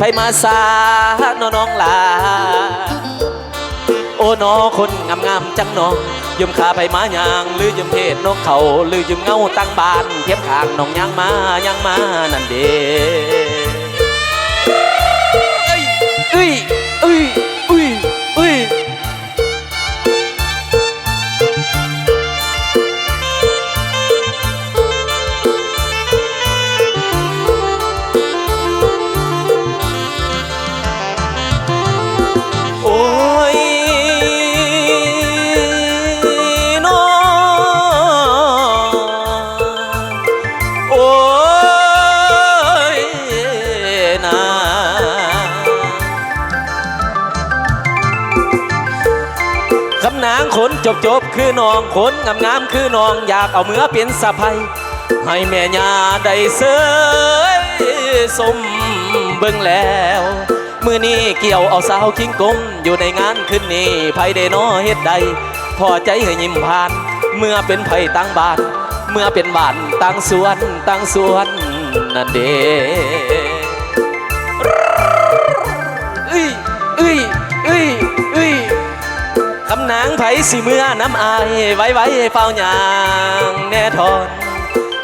ไปมาสาน้องลา โอ้น้อคนงามงามๆจังน้องยืมขาไปมายางหรือยืมเพศนกเขาหรือยืมเงาตั้งบ้านเทียบขางน้องยังมายังมานั่นเด้เอ้ยเอ้ยเอ้ย ขนจบจบๆคือน้องขนงามงามๆคือน้องอยากเอาเมื่อเป็นสะพายให้แม่ยาได้เสยสมเบิ่งแล้วมือนี้เกี่ยวเอาสาวคิงกงอยู่ในงานขึ้นนี้ไผได้นอเฮ็ดใดพอใจให้ยิ้มผ่าน เมื่อเป็นไผตั้งบ้าน เมื่อเป็นบ้านตั้งสวนตั้งสวนนั่นเด้างไผสิเมื่อน้ำอายไว้ไว้เฝ้ายางแน่ทอน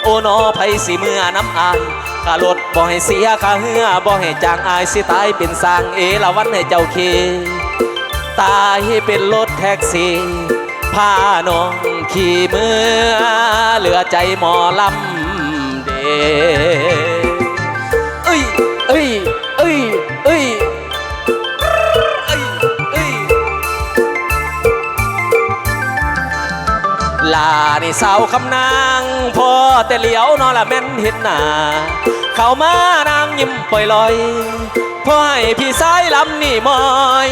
โอ้นอไผสิเมื่อน้ำอายค่ารถบ่ให้เสียค่าเหือบ่ให้จางอายสิตายเป็นสร้างเอละวันให้เจ้าเคตายเป็นรถแท็กซี่พาน้องขี่เมื่อเหลือใจหมอลำเดเอ้ย ลานี่สาวคำนางพอแต่เหลียวนอนละแม่นเห็นหน้าเข้ามานางยิ้มปล่อยลอยพ่อให้พี่สายลำนี่มอย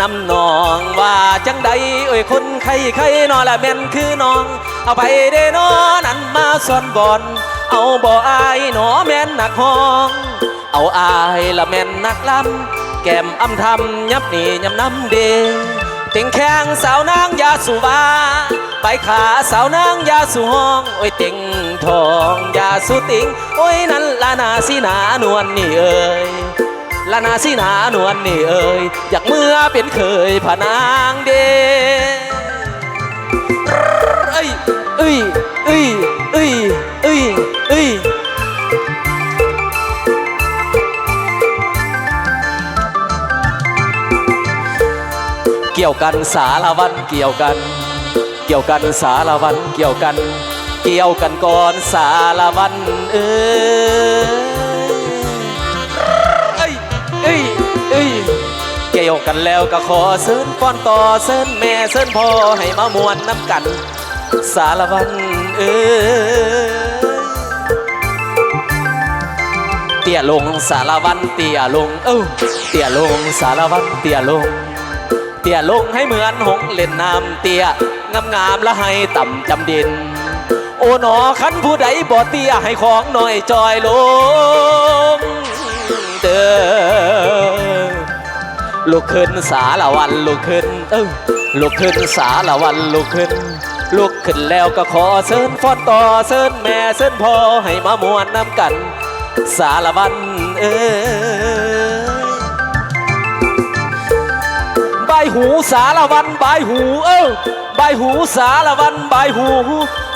นำนองว่าจังใดเอ้ยคนใครใครนอนละแม่นคือน้อง เอาไปเด้นอนั้นมาซ่อนบอนเอาบ่อายหนอแม่นหนักห้อง เอาอายละแม่นนักลำแก้มอำทำยับนี่ยำน้ำเดง เต็งแข้งสาวนางยาสุวาไปขาสาวนางยาสุห้อง โอ้ยเต็งทองยาสุติง โอ้ยนั่นละนาสีหนานวลนี่เอ่ยละนาสีหนานวลนี่เอ่ยอยากเมื่อเป็นเคยพนางเดเอ้ยเอ้ยเอ้ยเอ้ยเอ้ยเอ้ย กี่ยวกันสารวันเกี่ยวกัน เกี่ยวกันสารวันเกี่ยวกัน เกี่ยวกันก่อนสารวันเออเอ้ยเอ้ยเอ้ยเกี่ยวกันแล้วก็ขอเสิญป้อนต่อเสิญแม่เสิญพ่อให้มามวนน้ำกัน สารวันเออเตี่ยลงสารวันเตี่ยลงเอ้าเตี่ยลงสารวันเตี่ยลง เตี้ยลงให้เหมือนหงเล่นน้ำเตี้ยงามงามๆและให้ต่ำจำดิน โอ้หนอขันผู้ใดบ่เตี้ยให้ของหน่อยจอยลงเด้อลุกขึ้นสาละวันลุกขึ้นเออลุกขึ้นสาละวันลุกขึ้นลุกขึ้นแล้วก็ขอเชิญฟอนต่อเชิญแม่เชิญพ่อให้มามวนน้ำกัน สารวันเอ้ย หูสารวันบายหู เออใบายหูสารวันบายหู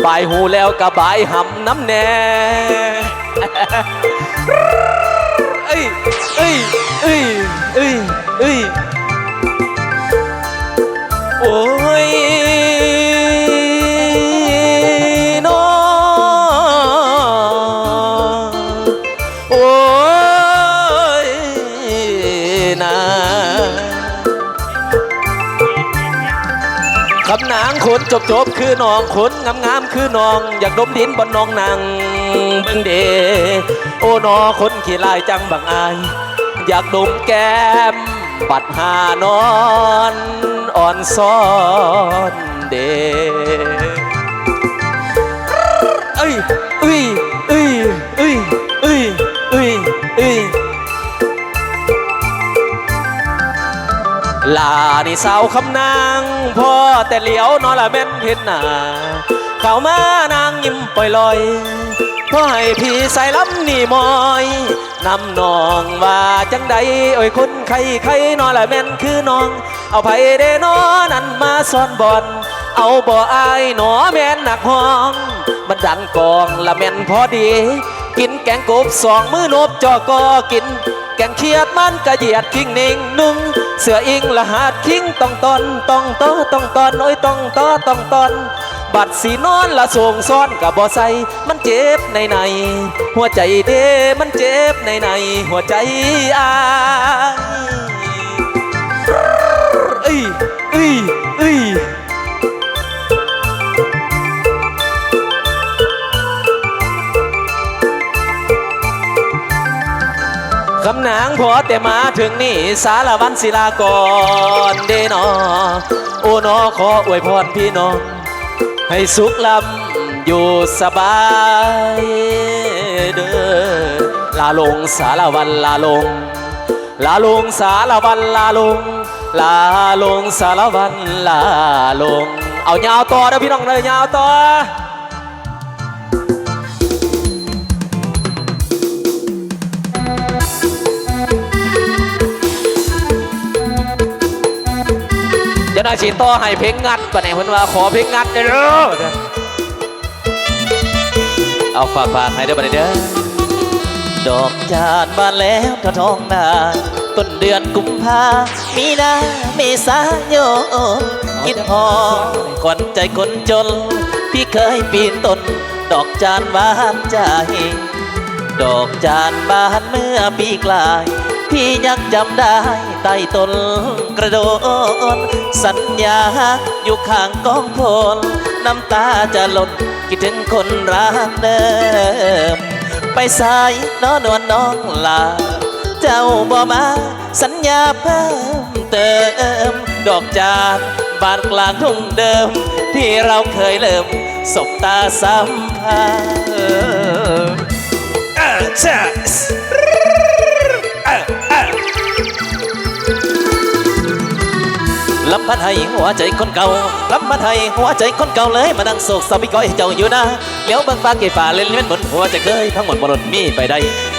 บายหูแล้วก็บายหำน้ำแน่เอ้ยเอ้ยเอ้ยเอ้ยเอ้ยโอ้ย คำนางขนจบจบคือน้องขนงามงามคือน้อง อยากดมดินบนน้องนางเบิ่งเดโอ้นอคนขี้ลายจังบังอาย อยากดมแก้มปัดหานอนอ่อนซ้อนเด ลานี่สาวคำนางพ่อแต่เหลียวนอนละแม่นเห็นหนาเข้ามานางยิ้มปล่อยลอยพ่อให้พี่ใส่ลำนี่มอยนำน้องว่าจังใดโอ้ยคนใครใครนอละแม่นคือน้อง เอาไผเดนอนั่นมาซ่อนบอนเอาบ่อายหนอแม่นหนักห้องมันดังกองละแม่นพอดี กินแกงกบสองมือนบจอกอกิน แกงเขียดมันกระเหยียดคิงนิ่งนุ่งเสืออิงละหาดคิงต้องตอนต้องต่อต้องตอนโอ้ยต้องตอต้องตอนบัดสีนอนละส่งซ้อนกับบ่ใส่มันเจ็บในในหัวใจเด้มันเจ็บในในหัวใจอาย คำนางพอแต่มาถึงนี่สารวันศิลากรเดนอโอนอขออวยพรพี่น้อง ให้สุขลำอยู่สบายเด้อลาลงสารวันลาลง ลาลงสารวันลาลง ลาลงสารวันลาลง เอายาวต่อเด้อพี่น้องเลยยาวต่อ เดี๋ยวนาชีต่อให้เพลงงัดปะเนี่ยเพิ่นว่าขอเพลงงัดเด้อเอาฝากฝากให้เด้อบัดนี้เด้อดอกจานบานแล้วทอทองนาต้นเดือนกุมภามีนาเมษายนคิดหอมขวัญใจคนจน พี่เคยปีนต้น ดอกจานหวานใจดอกจานบานเมื่อปีกลาย พี่ยังจำได้ใต้ต้นกระโดน สัญญาอยู่ข้างกองโพลน้ำตาจะหล่นคิดถึงคนรักเดิม ไปสายน้อนวลน้องลา เจ้าบ่มาสัญญาเพิ่มเติม ดอกจานบานกลางทุ่งเดิม ที่เราเคยเริ่มสบตาสัมพันธ์ พันให้หัวใจคนเก่าลำพันให้หัวใจคนเก่าเลยมานั่งโศกเศร้าพี่ก้อยเจ้าอยู่นะเลี้ยวเบิ่งฟ้าเกยฟ้าเล่นเล่นบนหัวใจเคยทั้งหมดบรดมีไปใด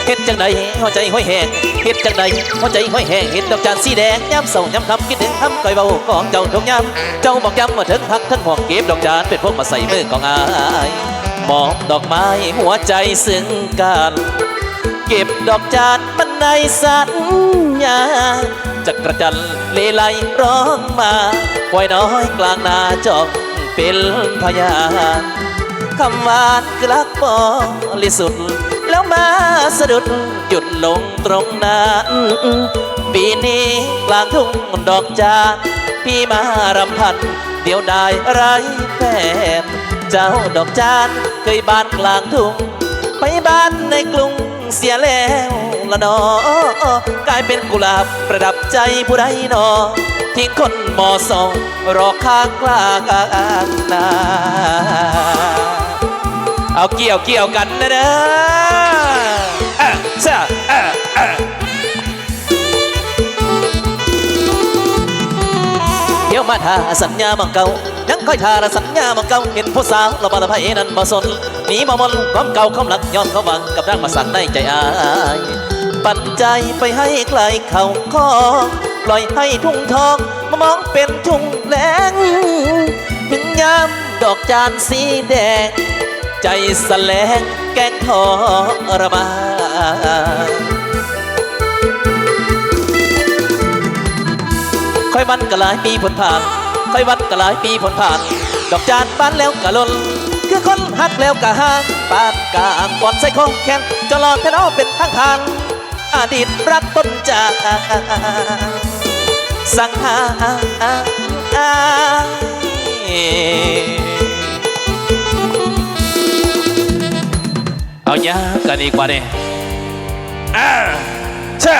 เฮ็ดจังใดหัวใจห้อยแหงเฮ็ดจังใดหัวใจห้อยแหงเห็นดอกจานสีแดงย้ำเศร้าย้ำคำคิดถึงคำก้อยเบาของเจ้าทุกย้ำเจ้าบอกย้ำว่าถึงพักทั้งห่วงเก็บดอกจานเป็นพวกมาใส่มือของอายมอบดอกไม้หัวใจซึ่งกัน เก็บดอกจานมันในสัญญา จักระจันเลไลร้องมาควายน้อยกลางนาจอกเป็นพยานคำหวานกลักบริสุทธิ์แล้วมาสะดุดหยุดลงตรงนั้นปีนี้กลางทุ่งดอกจานพี่มารำพันเดียวได้ไรแฟนเจ้าดอกจานเคยบานกลางทุ่งไปบ้านในกรุง เสียแล้วละนอกลายเป็นกุหลาบประดับใจผู้ใดนอทิ้งคนมอสองรอข้างกลางนาเอาเกี่ยวเกี่ยวกันนะเด้ออะซะอะอะเดี๋ยวมาทาสัญญาบังเก่า ยังคอยทาระสัญญาบังเก่าเห็นผู้สาวเราบาละไพนั้นบ่สนหนีมามนความเก่าความหลักย้อนเขาหวังกับร่างมาสั่นในใจอายปันใจไปให้ไกลเขาคอปล่อยให้ทุ่งทองมามองเป็นทุ่งแดงถึงยามดอกจานสีแดง ใจสแลงแกงทอรมาค่อยวันก็หลายปีผลผ่าน ค่อยวันก็หลายปีผลผ่าน ดอกจานบานแล้วก็ลนคือคนหักแล้วก็ห่างปานกลางก่อนใส่ของแขนจะรอดแท้นอเป็นทางทางอดีตรักต้นจากสังหาเอาเนี้ยกันดีกว่าเนี่ยอ่าช่า